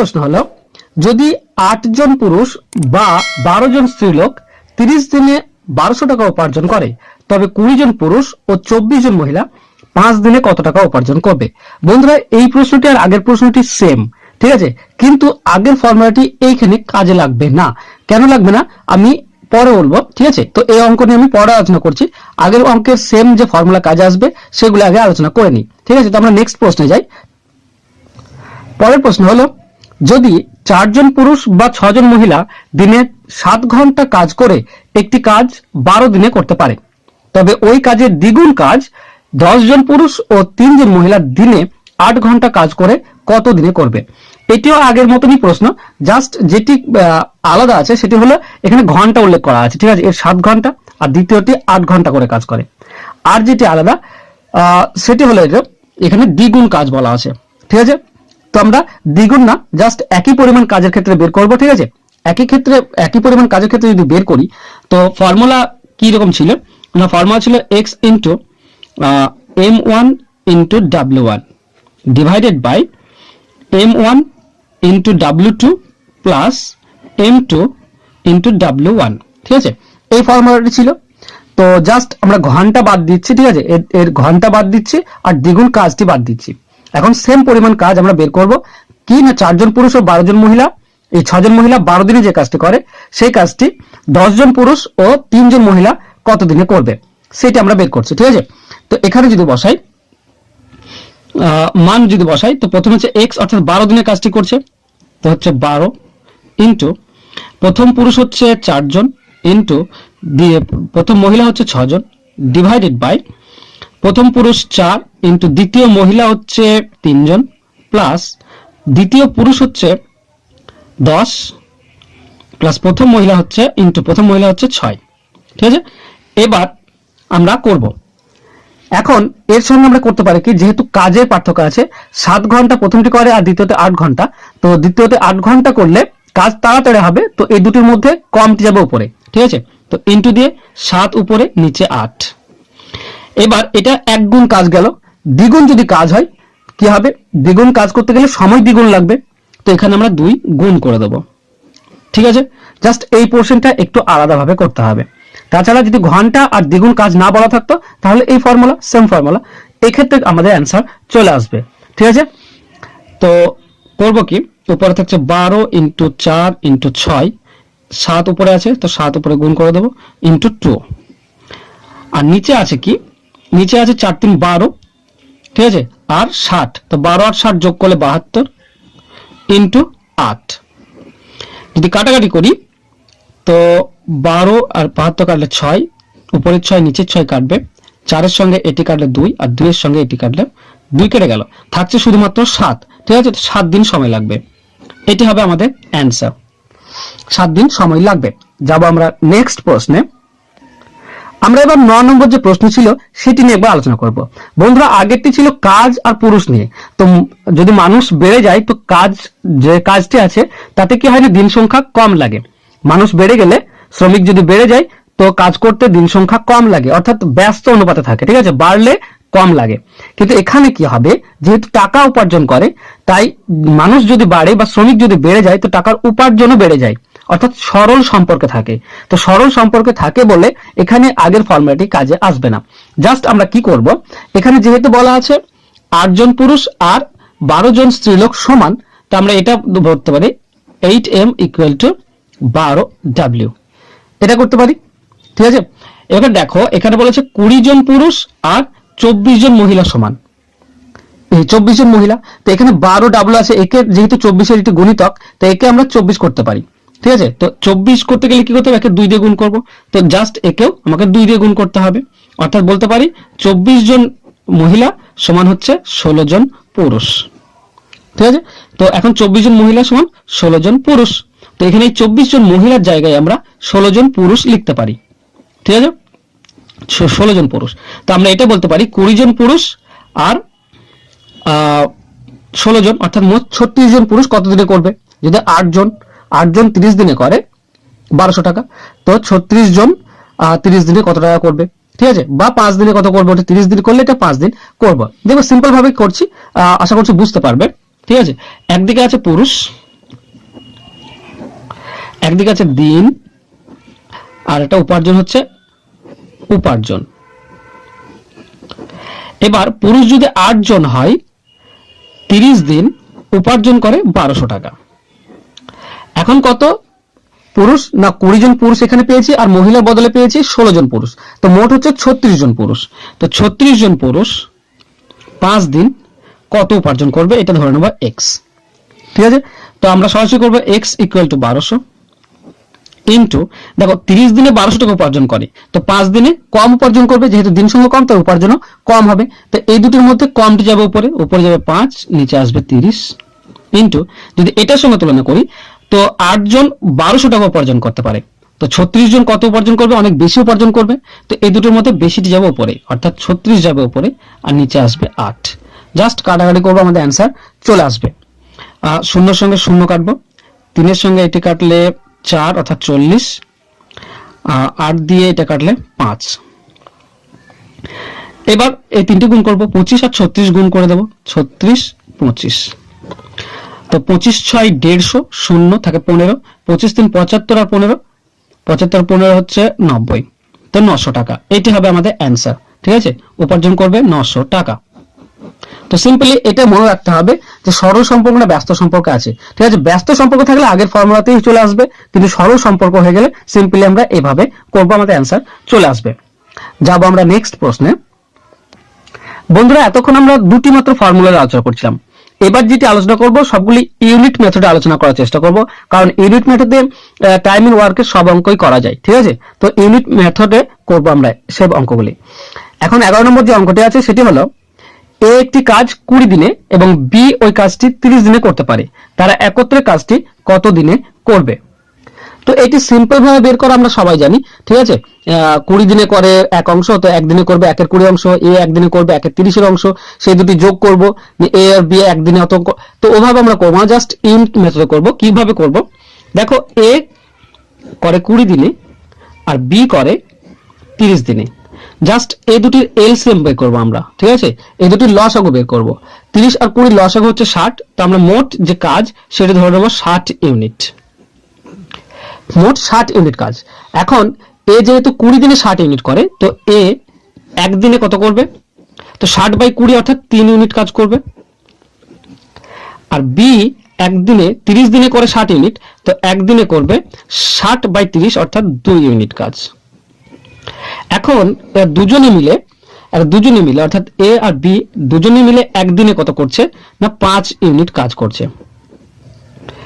প্রশ্ন হলো, যদি আট জন পুরুষ বা বারো জন স্ত্রীলোক তিরিশ দিনে বারোশো টাকা উপার্জন করে, তবে কুড়ি জন পুরুষ ও চব্বিশ জন মহিলা পাঁচ দিনে কত টাকা উপার্জন করবে? বন্ধুরা, এই প্রশ্নটি আর আগের প্রশ্নটি সেম ঠিক আছে? কিন্তু আগের ফর্মুলাটি এইখানে কাজে লাগবে না। কেন লাগবে না? আমি পরে বলব, ঠিক আছে? তো এই অঙ্ক নিয়ে আমি পরে আলোচনা করছি। আগের অঙ্কের সেম যে ফর্মুলা কাজে আসবে, সেগুলো আগে আলোচনা করে নিই, ঠিক আছে? তো আমরা নেক্সট প্রশ্নে যাই। পরের প্রশ্ন হলো যদি চারজন পুরুষ বা ছজন মহিলা দিনে সাত ঘণ্টা কাজ করে, একটি কাজ বারো দিনে করতে পারে। তবে ওই কাজের দ্বিগুণ কাজ দশ জন পুরুষ ও তিনজন মহিলা দিনে আট ঘণ্টা কাজ করে কত দিনে করবে? এটিও আগের মতনই প্রশ্ন। জাস্ট যেটি আলাদা আছে সেটি হলো এখানে ঘণ্টা উল্লেখ করা আছে। ঠিক আছে, এর সাত ঘণ্টা আর দ্বিতীয়টি আট ঘণ্টা করে কাজ করে। আর যেটি আলাদা সেটি হলো এখানে দ্বিগুণ কাজ বলা আছে। ঠিক আছে? তো আমরা দ্বিগুণ না জাস্ট একই পরিমাণ কাজের ক্ষেত্রে বের করব, ঠিক আছে? একই ক্ষেত্রে, একই পরিমাণ কাজের ক্ষেত্রে যদি বের করি, তো ফর্মুলা কি রকম ছিল? না ফর্মুলা ছিল X into M one into W one divided by M one into W two plus M two into W one ঠিক আছে? এই ফর্মুলাটি ছিল। তো জাস্ট আমরা ঘণ্টা বাদ দিচ্ছি, ঠিক আছে? এর- এর ঘণ্টা বাদ দিচ্ছি আর দ্বিগুণ কাজটি বাদ দিচ্ছি। এখন সেম পরিমাণ কাজ আমরা বের করব। কি না চারজন পুরুষ ও বারো জন মহিলা। এই ছজন মহিলা বারো দিনে যে কাজটি করে, সেই কাজটি দশ জন পুরুষ ও তিনজন মহিলা কত দিনে করবে? সেটা আমরা বের করছি, ঠিক আছে? তো এখানে যদি বসাই মান যদি বসাই, তো প্রথমে হচ্ছে এক্স অর্থাৎ বারো দিনের কাজটি করছে, তো হচ্ছে বারো ইন্টু প্রথম পুরুষ হচ্ছে চারজন ইন্টু দিয়ে প্রথম মহিলা হচ্ছে ছজন ডিভাইডেড বাই প্রথম পুরুষ চার ইন্টু দ্বিতীয় মহিলা হচ্ছে তিনজন, প্লাস দ্বিতীয় পুরুষ হচ্ছে দশ, প্লাস প্রথম মহিলা হচ্ছে ইন্টু প্রথম মহিলা হচ্ছে ছয়। ঠিক আছে? এবার আমরা করব। এখন এর সঙ্গে আমরা করতে পারি কি, যেহেতু কাজের পার্থক্য আছে, সাত ঘণ্টা প্রথমটি করে আর দ্বিতীয়তে আট ঘণ্টা। তো দ্বিতীয়তে আট ঘণ্টা করলে কাজ তাড়াতাড়ি হবে, তো এই দুটির মধ্যে কমটি যাবে উপরে। ঠিক আছে? তো ইন্টু দিয়ে সাত উপরে, নিচে আট। এবার এটা এক গুণ কাজ গেল। দ্বিগুণ যদি কাজ হয়, কি হবে? দ্বিগুণ কাজ করতে গেলে সময় দ্বিগুণ লাগবে। তো এখানে আমরা দুই গুণ করে দেবো। ঠিক আছে? জাস্ট এই পোর্শনটা একটু আলাদাভাবে করতে হবে। তাছাড়া যদি ঘণ্টা আর দ্বিগুণ কাজ না বলা থাকতো, তাহলে এই ফর্মুলা সেম ফর্মুলা এক্ষেত্রে আমাদের অ্যান্সার চলে আসবে। ঠিক আছে? তো করব কি? উপরে থাকছে বারো ইন্টু চার ইন্টু ছয়, সাত উপরে আছে, তো সাত উপরে গুণ করে দেবো ইন্টু টু আর নিচে আছে কি? নিচে আছে চার তিন বারো, ঠিক আছে? আর ষাট। তো বারো আর ষাট যোগ করলে বাহাত্তর ইন্টু আট। যদি কাটাকাটি করি, তো বারো আর বাহাত্তর কাটলে ছয়, উপরের ছয়, নিচের ছয় কাটবে। চারের সঙ্গে এটি কাটলে দুই, আর দুইয়ের সঙ্গে এটি কাটলে দুই কেটে গেল। থাকছে শুধুমাত্র সাত, ঠিক আছে? সাত দিন সময় লাগবে। এটি হবে আমাদের অ্যান্সার সাত দিন সময় লাগবে। যাব আমরা নেক্সট প্রশ্নে। আমরা এবার ন নম্বর যে প্রশ্ন ছিল, সেটি নিয়ে একবার আলোচনা করব। বন্ধুরা, আগেরটি ছিল কাজ আর পুরুষ নিয়ে। তো যদি মানুষ বেড়ে যায়, তো কাজ, যে কাজটি আছে, তাতে কি হয় না, দিন সংখ্যা কম লাগে। মানুষ বেড়ে গেলে, শ্রমিক যদি বেড়ে যায়, তো কাজ করতে দিন সংখ্যা কম লাগে। অর্থাৎ ব্যস্ত অনুপাতে থাকে, ঠিক আছে? বাড়লে কম লাগে। কিন্তু এখানে কি হবে, যেহেতু টাকা উপার্জন করে, তাই মানুষ যদি বাড়ে বা শ্রমিক যদি বেড়ে যায়, তো টাকার উপার্জনও বেড়ে যায়। অর্থাৎ সরল সম্পর্কে থাকে। তো সরল সম্পর্কে থাকে বলে এখানে আগের ফর্মুলাটি কাজে আসবে না। জাস্ট আমরা কি করব? এখানে যেহেতু বলা আছে, আটজন পুরুষ আর বারো জন স্ত্রীলোক সমান, তো আমরা এটা ধরতে পারি এইট এম ইকুয়াল টু বারো ডাব্লিউ এটা করতে পারি? ঠিক আছে? এবার দেখো, এখানে বলেছে কুড়ি জন পুরুষ আর চব্বিশ জন মহিলা সমান। চব্বিশ জন মহিলা, তো এখানে বারো ডাবল আছে, একে যেহেতু চব্বিশের একটি গুণিতক, তো একে আমরা চব্বিশ করতে পারি। ঠিক আছে? তো চব্বিশ করতে গেলে কি করতে হবে? একে দুই দিয়ে গুণ করব। তো জাস্ট একেও আমাকে দুই দিয়ে গুণ করতে হবে। অর্থাৎ বলতে পারি, চব্বিশ জন মহিলা সমান হচ্ছে ষোলো জন পুরুষ। ঠিক আছে? তো এখন চব্বিশ জন মহিলা সমান ষোলো জন পুরুষ। তো এখানে এই চব্বিশ জন মহিলার জায়গায় আমরা ষোলো জন পুরুষ লিখতে পারি। ঠিক আছে? ষোলো জন পুরুষ। তো আমরা এটা বলতে পারি, কুড়ি জন পুরুষ আর ষোলো জন, অর্থাৎ মোট ছত্রিশ জন পুরুষ কত দিনে করবে? যদি আট জন আট জন তিরিশ দিনে করে, বারোশো টাকা। তো ছত্রিশ জন তিরিশ দিনে কত টাকা করবে? ঠিক আছে? বা পাঁচ দিনে কত করবে? ওটা তিরিশ দিন করলে এটা পাঁচ দিন করব। দেখো সিম্পল ভাবে করছি আশা করছি বুঝতে পারবে। ঠিক আছে? একদিকে আছে পুরুষ, একদিকে আছে দিন, আর একটা উপার্জন হচ্ছে উপার্জন। এবার পুরুষ যদি আট জন হয়, তিরিশ দিন উপার্জন করে বারোশো টাকা। এখন কত? পুরুষ? না, কুড়ি জন পুরুষ এখানে পেয়েছি আর মহিলার বদলে পেয়েছি ষোলো জন পুরুষ। তো মোট হচ্ছে ছত্রিশ জন পুরুষ। তো ছত্রিশ জন পুরুষ পাঁচ দিন কত উপার্জন করবে? এটা ধরে নেব এক্স ঠিক আছে? তো আমরা সরাসরি করব এক্স ইকুয়াল টু বারোশো ইন্টু দেখো, তিরিশ দিনে বারোশো টাকা উপার্জন করে। তো পাঁচ দিনে কম উপার্জন করবে, যেহেতু দিন সংখ্যা কম, তার উপার্জনও কম হবে। তো এই দুটির মধ্যে কমটি যাবে উপরে উপরে যাবে পাঁচ, নিচে আসবে তিরিশ ইন্টু যদি এটার সঙ্গে তুলনা করি তো আটজন বারোশো টাকা উপার্জন করতে পারে। তো ছত্রিশ জন কত উপার্জন করবে? অনেক বেশি উপার্জন করবে। তো এই দুটোর মধ্যে বেশিটি যাবে উপরে, অর্থাৎ ছত্রিশ যাবে উপরে আর নিচে আসবে আট। জাস্ট কাটাকাটি করব, আমাদের অ্যান্সার চলে আসবে। শূন্যর সঙ্গে শূন্য কাটবো। তিনের সঙ্গে এটি কাটলে চার, অর্থাৎ চল্লিশ। আট দিয়ে এটা কাটলে পাঁচ। এবার এই তিনটে গুণ করব, পঁচিশ আর ছত্রিশ গুণ করে দেবো, ছত্রিশ, পঁচিশ। তো পঁচিশ ছয় দেড়শো শূন্য থাকে পনেরো। পঁচিশ তিন পঁচাত্তর আর পনেরো। পঁচাত্তর, পনেরো হচ্ছে নব্বই। তো নশো টাকা। এটি হবে আমাদের অ্যান্সার ঠিক আছে? উপার্জন করবে নশো টাকা। তো সিম্পলি এটা মনে রাখতে হবে যে সরল সম্পর্ক না ব্যস্ত সম্পর্ক আছে, ঠিক আছে? ব্যস্ত সম্পর্ক থাকলে আগের ফর্মুলাতেই চলে আসবে, কিন্তু সরল সম্পর্ক হয়ে গেলে সিম্পলি আমরা এভাবে করব, আমাদের অ্যান্সার চলে আসবে। যাব আমরা নেক্সট প্রশ্নে। বন্ধুরা, এতক্ষণ আমরা দুটি মাত্র ফর্মুলার আলোচনা করছিলাম। এবার যেটি আলোচনা করব, সবগুলি ইউনিট মেথডে আলোচনা করার চেষ্টা করব। কারণ ইউনিট মেথডে টাইম ইন ওয়ার্কের সব অঙ্কই করা যায়, ঠিক আছে? তো ইউনিট মেথডে করব আমরা সব অঙ্কগুলি। এখন এগারো নম্বর যে অঙ্কটি আছে, সেটি হলো এ একটি কাজ কুড়ি দিনে এবং বি ওই কাজটি তিরিশ দিনে করতে পারে। তারা একত্রে কাজটি কত দিনে করবে? তো এটি সিম্পল ভাবে বের করা আমরা সবাই জানি, ঠিক আছে? কুড়ি দিনে করে এক অংশ, তো একদিনে করবে একের কুড়ি অংশ, এ একদিনে করবে একের তিরিশের অংশ সেই দুটি যোগ করব, এ আর বি একদিনে অত তো ওভাবে আমরা করব জাস্ট ইউনিট মেথডে করব। কীভাবে করব? দেখো, এ করে কুড়ি দিনে আর বি করে তিরিশ দিনে। জাস্ট এই দুটির এল এলসিএম বের করব আমরা, ঠিক আছে? এই দুটির লসাগু বের করব। তিরিশ আর কুড়ি লসাগু হচ্ছে ষাট, তো আমরা মোট যে কাজ, সেটা ধরে নেব ষাট ইউনিট। মোট ষাট ইউনিট কাজ। এখন এ যেহেতু কুড়ি দিনে ষাট ইউনিট করে, তো এ একদিনে কত করবে? তো ষাট বাই কুড়ি অর্থাৎ তিন ইউনিট কাজ করবে। আর বি একদিনে, তিরিশ দিনে করে ষাট ইউনিট, তো একদিনে করবে ষাট বাই তিরিশ অর্থাৎ দুই ইউনিট কাজ। এখন দুজনে মিলে, এরা দুজনে মিলে, অর্থাৎ এ আর বি দুজনে মিলে একদিনে কত করছে? না, পাঁচ ইউনিট কাজ করছে।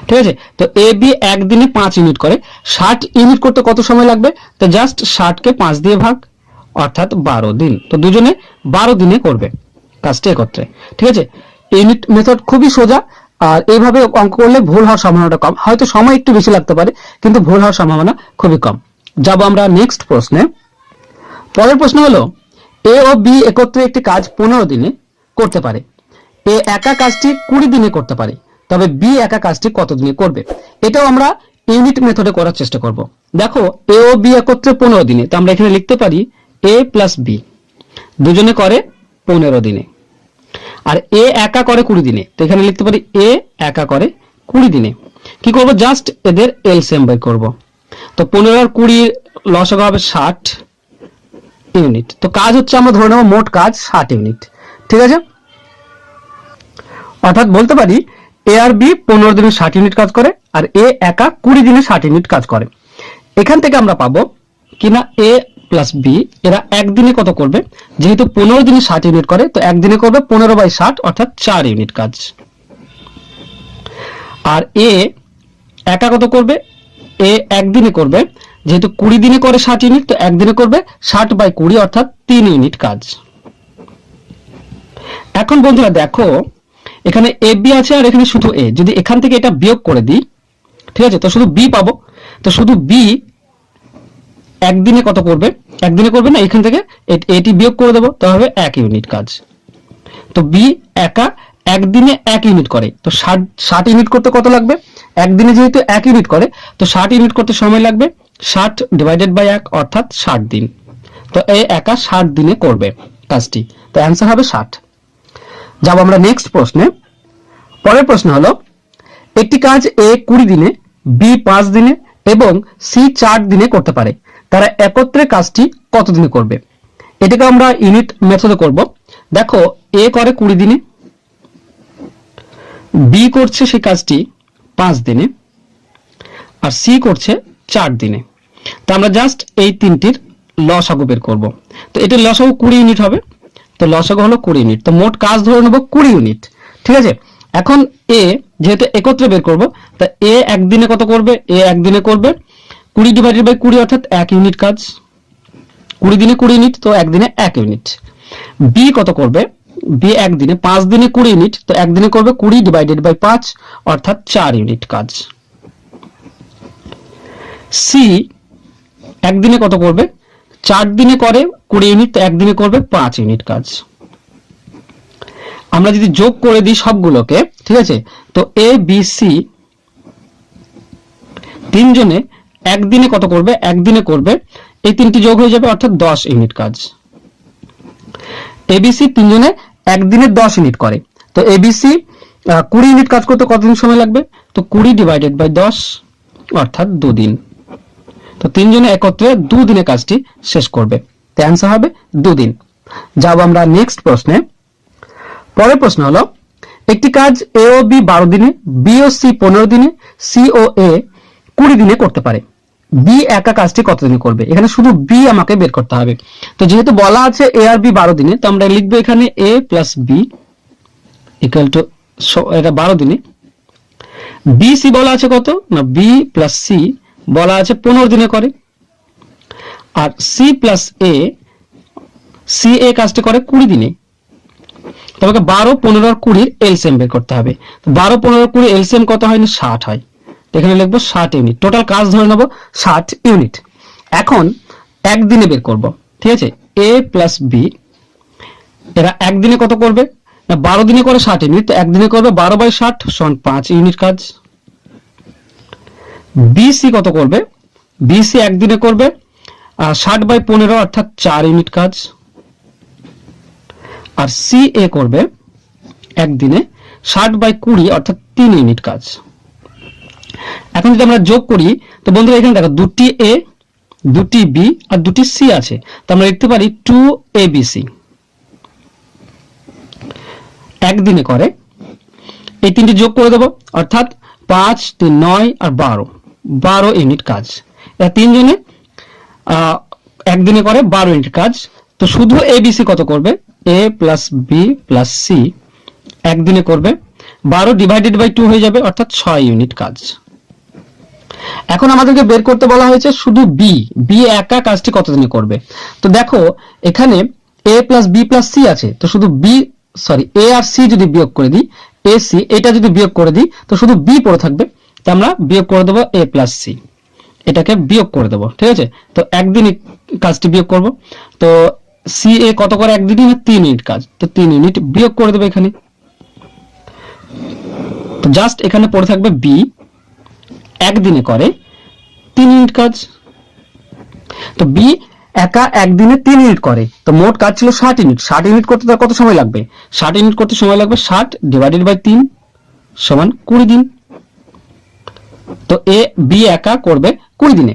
ঠিক আছে? তো এ বি একদিনে পাঁচ ইউনিট করে। ষাট ইউনিট করতে কত সময় লাগবে? তো জাস্ট ষাটকে পাঁচ দিয়ে ভাগ, অর্থাৎ বারো দিন। তো দুজনে বারো দিনে করবে কাজটা একত্রে। ঠিক আছে? ইউনিট মেথড খুবই সোজা, আর এইভাবে অঙ্ক করলে ভুল হওয়ার সম্ভাবনাটা কম। হয়তো সময় একটু বেশি লাগতে পারে, কিন্তু ভুল হওয়ার সম্ভাবনা খুবই কম। যাব আমরা নেক্সট প্রশ্নে। পরের প্রশ্ন হলো এ ও বি একত্রে একটি কাজ পনেরো দিনে করতে পারে। এ একা কাজটি কুড়ি দিনে করতে পারে। তবে বি একা কাজটি কত দিনে করবে? এটাও আমরা ইউনিট মেথডে করার চেষ্টা করব। দেখো এ ও বি একত্রে পনেরো দিনে, তো আমরা এখানে লিখতে পারি এ প্লাস বি দুজনে করে পনেরো দিনে। আর এ একা করে কুড়ি দিনে, তো এখানে লিখতে পারি এ একা করে কুড়ি দিনে। কি করব? জাস্ট এদের এলসিএম বের করব। তো পনেরো আর কুড়ির লসক হবে ষাট ইউনিট তো কাজ হচ্ছে আমরা ধরে নেব মোট কাজ ষাট ইউনিট ঠিক আছে? অর্থাৎ বলতে পারি এ আর বি পনেরো দিনে ষাট ইউনিট কাজ করে আর এ একা কুড়ি দিনে ষাট ইউনিট কাজ করে। এখান থেকে আমরা পাবো কিনা এ প্লাস বি এরা একদিনে কত করবে? যেহেতু পনেরো দিনে ষাট ইউনিট করে, তো একদিনে করবে পনেরো বাই ষাট, অর্থাৎ চার ইউনিট কাজ। আর এ একা কত করবে? এ একদিনে করবে। যেহেতু কুড়ি দিনে করে ষাট ইউনিট, তো একদিনে করবে ষাট বাই কুড়ি, অর্থাৎ তিন ইউনিট কাজ। এখন বন্ধুরা দেখো এখানে এ বি আছে আর এখানে শুধু এ যদি এখান থেকে এটা বিয়োগ করে দিই, ঠিক আছে? তো শুধু বি পাবো। তো শুধু বি একদিনে কত করবে? একদিনে করবে না, এখান থেকে এটি বিয়োগ করে দেবো। তো হবে এক ইউনিট কাজ। তো বি একা একদিনে এক ইউনিট করে। তো ষাট ষাট ইউনিট করতে কত লাগবে? একদিনে যেহেতু এক ইউনিট করে, তো ষাট ইউনিট করতে সময় লাগবে। ষাট ডিভাইডেড বাই এক, অর্থাৎ ষাট দিন। তো এ একা ষাট দিনে করবে কাজটি। তো অ্যান্সার হবে ষাট। যাব আমরা নেক্সট প্রশ্নে। পরের প্রশ্ন হলো, একটি কাজ এ কুড়ি দিনে বি পাঁচ দিনে এবং সি চার দিনে করতে পারে। তারা একত্রে কাজটি কতদিনে করবে? এটাকে আমরা ইউনিট মেথডে করব। দেখো এ করে কুড়ি দিনে বি করছে সেই কাজটি পাঁচ দিনে, আর সি করছে চার দিনে। তো আমরা জাস্ট এই তিনটির লসাগু বের করব। তো এটির লসাগু কুড়ি ইউনিট হবে। তো লসাগু হলো কুড়ি ইউনিট তো মোট কাজ ধরে নেব কুড়ি ইউনিট ঠিক আছে? এখন এ যেহেতু একত্রে বের করব, তা এ একদিনে কত করবে? এ একদিনে করবে। কুড়ি ডিভাইডেড বাই কুড়ি অর্থাৎ এক ইউনিট কাজ। কুড়ি দিনে কুড়ি ইউনিট তো একদিনে এক ইউনিট বি কত করবে? বি একদিনে, পাঁচ দিনে কুড়ি ইউনিট তো একদিনে করবে কুড়ি ডিভাইডেড বাই পাঁচ, অর্থাৎ চার ইউনিট কাজ। সি একদিনে কত করবে? চার দিনে করে কুড়ি ইউনিট, তো একদিনে করবে পাঁচ ইউনিট কাজ। আমরা যদি যোগ করে দিই সবগুলোকে, ঠিক আছে? তো এ বি সি তিনজনে একদিনে কত করবে? একদিনে করবে। এই তিনটি যোগ হয়ে যাবে অর্থাৎ দশ ইউনিট কাজ। এবিসি তিনজনে একদিনে দশ ইউনিট করে। তো এবিসি কুড়ি ইউনিট কাজ করতে কতদিন সময় লাগবে? তো কুড়ি ডিভাইডেড বাই দশ, অর্থাৎ দুদিন। তো তিনজনে একত্রে দুদিনে কাজটি শেষ করবে। তো অ্যান্সার হবে দুদিন। যাব আমরা নেক্সট প্রশ্নে। পরের প্রশ্ন হলো, একটি কাজ এ ও বি বারো দিনে বি ও সি পনেরো দিনে সি ও এ কুড়ি দিনে করতে পারে। বি একা কাজটি কতদিনে করবে? এখানে শুধু বি আমাকে বের করতে হবে। তো যেহেতু বলা আছে এ আর বি বারো দিনে, তো আমরা লিখব এখানে A plus B equal to এটা বারো দিনে। বি সি বলা আছে কত? না বি প্লাস সি বলা আছে পনেরো দিনে করে। আর C plus A C A কাজটি করে কুড়ি দিনে। তোমাকে বারো, পনেরো আর কুড়ির এলসিএম বের করতে হবে। বারো, পনেরো কুড়ি এলসিএম কত হয়? না, ষাট হয়। এখানে লিখব ষাট ইউনিট টোটাল কাজ ধরে নেব ষাট ইউনিট এখন একদিনে বের করব। ঠিক আছে? এ প্লাস বি এরা একদিনে কত করবে? না, বারো দিনে করে ষাট ইউনিট তো একদিনে করবে বারো বাই ষাট, সমান পাঁচ ইউনিট কাজ। বিসি কত করবে? বিসি একদিনে করবে ষাট বাই পনেরো অর্থাৎ চার ইউনিট কাজ। আর সি এ করবে একদিনে ষাট বাই কুড়ি অর্থাৎ তিন ইউনিট কাজ। এখন যদি আমরা যোগ করি, তো বন্ধুরা এখানে দেখো দুটি এ দুটি বি আর দুটি সি আছে। তো আমরা লিখতে পারি টু এ বি সি একদিনে করে, এই তিনটি যোগ করে দেবো, অর্থাৎ পাঁচ, তিন, নয় আর বারো। বারো ইউনিট কাজ। তিনজনে একদিনে করে বারো ইউনিট কাজ। তো শুধু এবিসি কত করবে? A plus B plus C একদিনে করবে। বারো ডিভাইডেড বাই টু হয়ে যাবে, অর্থাৎ ছয় ইউনিট কাজ। এখন আমাদেরকে বের করতে বলা হয়েছে শুধু বি বি একা কাজটি কতদিনে করবে? তো দেখো, এখানে A plus B plus C আছে, তো শুধু বি সরি এ আর সি যদি বিয়োগ করে দিই এ সি এটা যদি বিয়োগ করে দিই, তো শুধু বি পড়ে থাকবে। তো আমরা বিয়োগ করে দেবো এ প্লাস সি এটাকে বিয়োগ করে দেবো, ঠিক আছে? তো একদিনই কাজটি বিয়োগ করব। তো সি এ কত করে? একদিনই না তিন ইউনিট কাজ। তো তিন ইউনিট বিয়োগ করে দেবো এখানে। জাস্ট এখানে পড়ে থাকবে বি একদিনে করে তিন ইউনিট কাজ। তো বি একা একদিনে তিন ইউনিট করে। তো মোট কাজ ছিল ষাট ইউনিট। ষাট ইউনিট করতে তার কত সময় লাগবে? ষাট ইউনিট করতে সময় লাগবে ষাট ডিভাইডেড বাই তিন সমান কুড়ি দিন। তো এ বি একা করবে কুড়ি দিনে।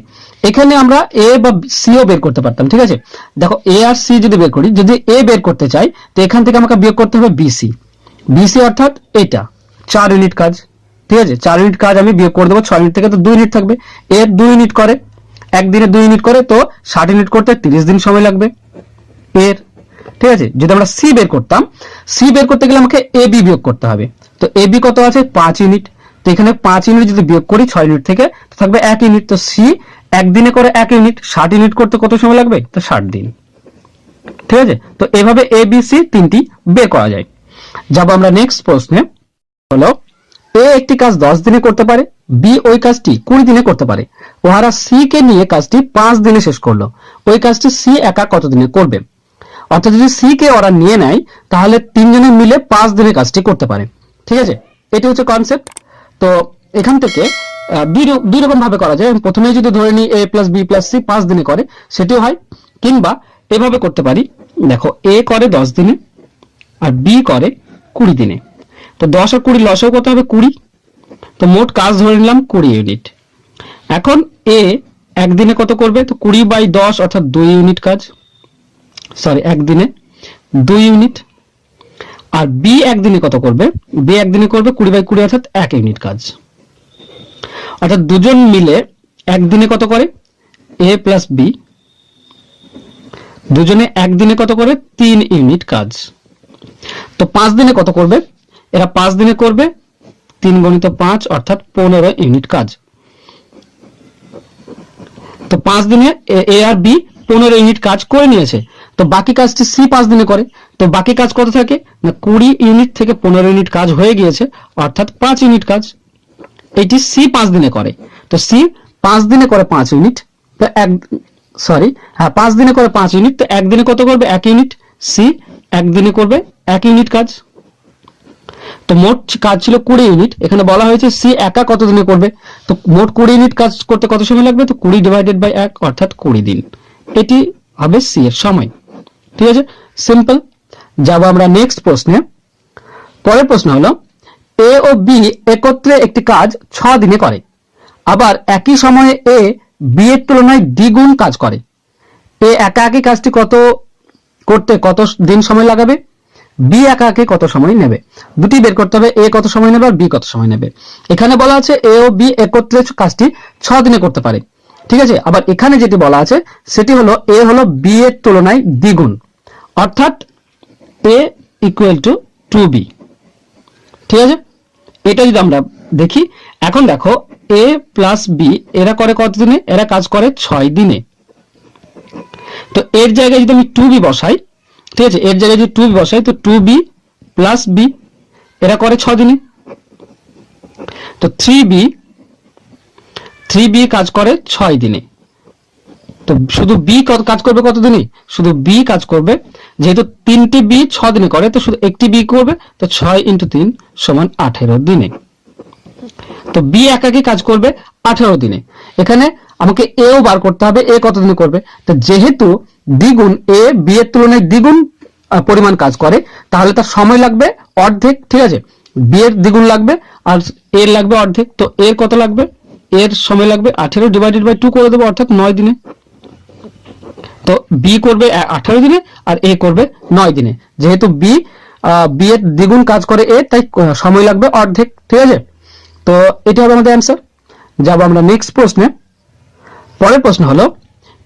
এখানে আমরা এ বা সিও বের করতে পারতাম, ঠিক আছে? দেখো এ আর সি যদি বের করি, যদি এ বের করতে চাই, তো এখান থেকে আমাকে বিয়োগ করতে হবে বিসি বিসি অর্থাৎ এটা, চার ইউনিট কাজ, ঠিক আছে? চার ইউনিট কাজ আমি বিয়োগ করে দেবো, ছয় ইউনিট থেকে তো দুই ইউনিট থাকবে। এর দুই ইউনিট করে, একদিনে দুই ইউনিট করে, তো ষাট ইউনিট করতে তিরিশ দিন সময় লাগবে। এর, ঠিক আছে? যদি আমরা সি বের করতাম সি বের করতে গেলে আমাকে এ বি বিয়োগ করতে হবে। তো এ বি কত আছে? পাঁচ ইউনিট। তো এখানে পাঁচ ইউনিট যদি বিয়োগ করি ছয় ইউনিট থেকে থাকবে এক ইউনিট তো সি একদিনে করে এক ইউনিট ষাট ইউনিট করতে কত সময় লাগবে? তো ষাট দিন। ঠিক আছে? তো এভাবে এ বি সি তিনটি বের করা যায়। যাব আমরা নেক্সট প্রশ্নে। হলো এ একটি কাজ দশ দিনে করতে পারে বি ওই কাজটি কুড়ি দিনে করতে পারে। ওহারা সি কে নিয়ে কাজটি পাঁচ দিনে শেষ করল। ওই কাজটি সি একা কত দিনে করবে? অর্থাৎ যদি সি কে ওরা নিয়ে নেয়, তাহলে তিনজনে মিলে পাঁচ দিনে কাজটি করতে পারে। ঠিক আছে? এটি হচ্ছে কনসেপ্ট তো এখান থেকে দুই রকম ভাবে করা যায়। প্রথমে যদি ধরে নিই A plus B plus C পাঁচ দিনে করে, সেটিও হয়। কিংবা এভাবে করতে পারি, দেখো এ করে দশ দিনে আর বি করে কুড়ি দিনে। তো দশ আর কুড়ি লসও কত হবে? কুড়ি। তো মোট কাজ ধরে নিলাম কুড়ি ইউনিট। এখন এ একদিনে কত করবে? তো কুড়ি বাই দশ অর্থাৎ দুই ইউনিট কাজ। সরি একদিনে দুই ইউনিট। আর বি একদিনে কত করবে? বি একদিনে করবে কুড়ি বাই কুড়ি অর্থাৎ এক ইউনিট কাজ। অর্থাৎ দুজন মিলে একদিনে কত করে? এ প্লাস বি দুজনে একদিনে কত করে? তিন ইউনিট কাজ। তো পাঁচ দিনে কত করবে? এরা পাঁচ দিনে করবে তিন গণিত পাঁচ অর্থাৎ পনেরো ইউনিট কাজ। তো পাঁচ দিনে এ আর বি পনেরো ইউনিট কাজ করে নিয়েছে। তো বাকি কাজটি সি পাঁচ দিনে করে। তো বাকি কাজ কত থাকে? না, কুড়ি ইউনিট থেকে পনেরো ইউনিট কাজ হয়ে গিয়েছে, অর্থাৎ পাঁচ ইউনিট কাজ। এটি সি পাঁচ দিনে করে। তো সি পাঁচ দিনে করে পাঁচ ইউনিট, তো এক, সরি হ্যাঁ পাঁচ দিনে করে পাঁচ ইউনিট, তো একদিনে কত করবে? এক ইউনিট। সি একদিনে করবে এক ইউনিট কাজ। তো মোট কাজ ছিল কুড়ি ইউনিট। এখানে বলা হয়েছে সি একা কত দিনে করবে? তো মোট কুড়ি ইউনিট কাজ করতে কত সময় লাগবে? তো কুড়ি ডিভাইডেড বাই এক, অর্থাৎ কুড়ি দিন। এটি হবে সি এর সময়। ঠিক আছে? সিম্পল যাব আমরা নেক্সট প্রশ্নে। পরের প্রশ্ন হলো এ ও বি একত্রে একটি কাজ ছ দিনে করে। আবার একই সময়ে এ বি এর তুলনায় দ্বিগুণ কাজ করে। এ একা একই কাজটি কত করতে কত দিন সময় লাগাবে? বি একা একে কত সময় নেবে? দুটি বের করতে হবে এ কত সময় নেবে আর বি কত সময় নেবে। এখানে বলা আছে এ ও বি একত্রে কাজটি ছ দিনে করতে পারে। ঠিক আছে? আবার এখানে যেটি বলা আছে, সেটি হলো এ হলো বি এর তুলনায় দ্বিগুণ। অর্থাৎ A equal to two B ঠিক আছে? এটা যদি আমরা দেখি, এখন দেখো এ প্লাস বি এরা করে কত দিনে এরা কাজ করে ছয় দিনে। তো এর জায়গায় যদি আমি টু বি বসাই, ঠিক আছে? এর জায়গায় যদি টু বি বসাই, তো টু বি প্লাস বি এরা করে ছ দিনে। তো থ্রি বি থ্রি বি কাজ করে ছয় দিনে। তো শুধু বি কাজ করবে কত দিনে শুধু বি কাজ করবে। যেহেতু তিনটি বি ছ দিনে করে, তো শুধু একটি বি করবে, তো ছয় ইন্টু তিন সমান আঠেরো দিনে। তো বি একাকি কাজ করবে আঠেরো দিনে। এখানে আমাকে এও বার করতে হবে এ কত দিনে করবে? তো যেহেতু দ্বিগুণ এ বি এর তুলনায় দ্বিগুণ পরিমাণ কাজ করে, তাহলে তার সময় লাগবে অর্ধেক, ঠিক আছে? বি এর দ্বিগুণ লাগবে আর এর লাগবে অর্ধেক, তো এর কত লাগবে? এর সময় লাগবে আঠেরো ডিভাইডেড বাই টু করে দেবো, অর্থাৎ নয় দিনে। তো বি করবে আঠারো দিনে আর এ করবে নয় দিনে। যেহেতু বি বি এর দ্বিগুণ কাজ করে এ তাই সময় লাগবে অর্ধেক, ঠিক আছে? তো এটা হবে আমাদের অ্যান্সার যাব আমরা নেক্সট প্রশ্নে। পরের প্রশ্ন হলো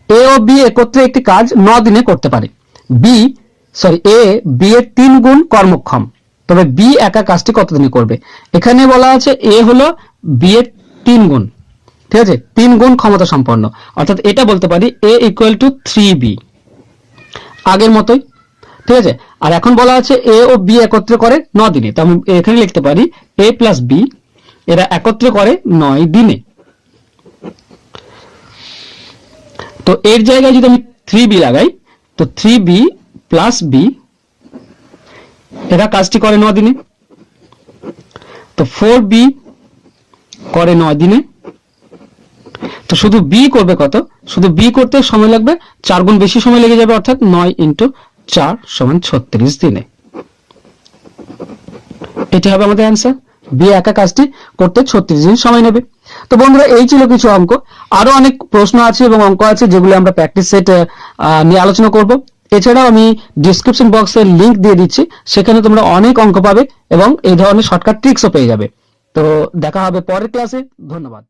এ ও বি একত্রে একটি কাজ ন দিনে করতে পারে। বি সরি এ বি এর তিন গুণ কর্মক্ষম। তবে বি একা কাজটি কতদিনে করবে? এখানে বলা আছে এ হলো বি এর তিন গুণ। ঠিক আছে? তিন গুণ ক্ষমতা সম্পন্ন। অর্থাৎ এটা বলতে পারি A equal to three B আগের মতোই। ঠিক আছে? আর এখন বলা আছে এ ও বি একত্রে করে ন দিনে। তো আমি এখানে লিখতে পারি এ প্লাস বি এরা একত্রে করে নয় দিনে। তো এর জায়গায় যদি আমি থ্রি বি লাগাই, তো থ্রি বি প্লাস বি এরা কাজটি করে ন দিনে। তো ফোর বি করে নয় দিনে। তো শুধু বি করবে কত? শুধু বি করতে সময় লাগবে চার গুণ বেশি সময় লেগে যাবে অর্থাৎ নয় ইন্টু চার সমান ছত্রিশ দিনে। এটি হবে আমাদের অ্যান্সার বি একা কাজটি করতে ছত্রিশ দিন সময় নেবে। তো বন্ধুরা, এই ছিল কিছু অঙ্ক। আরও অনেক প্রশ্ন আছে এবং অঙ্ক আছে যেগুলো আমরা প্র্যাকটিস সেট নিয়ে আলোচনা করব। এছাড়াও আমি ডিসক্রিপশন বক্সের লিংক দিয়ে দিচ্ছি। সেখানে তোমরা অনেক অঙ্ক পাবে এবং এই ধরনের শর্টকাট ট্রিক্সও পেয়ে যাবে। তো দেখা হবে পরের ক্লাসে ধন্যবাদ।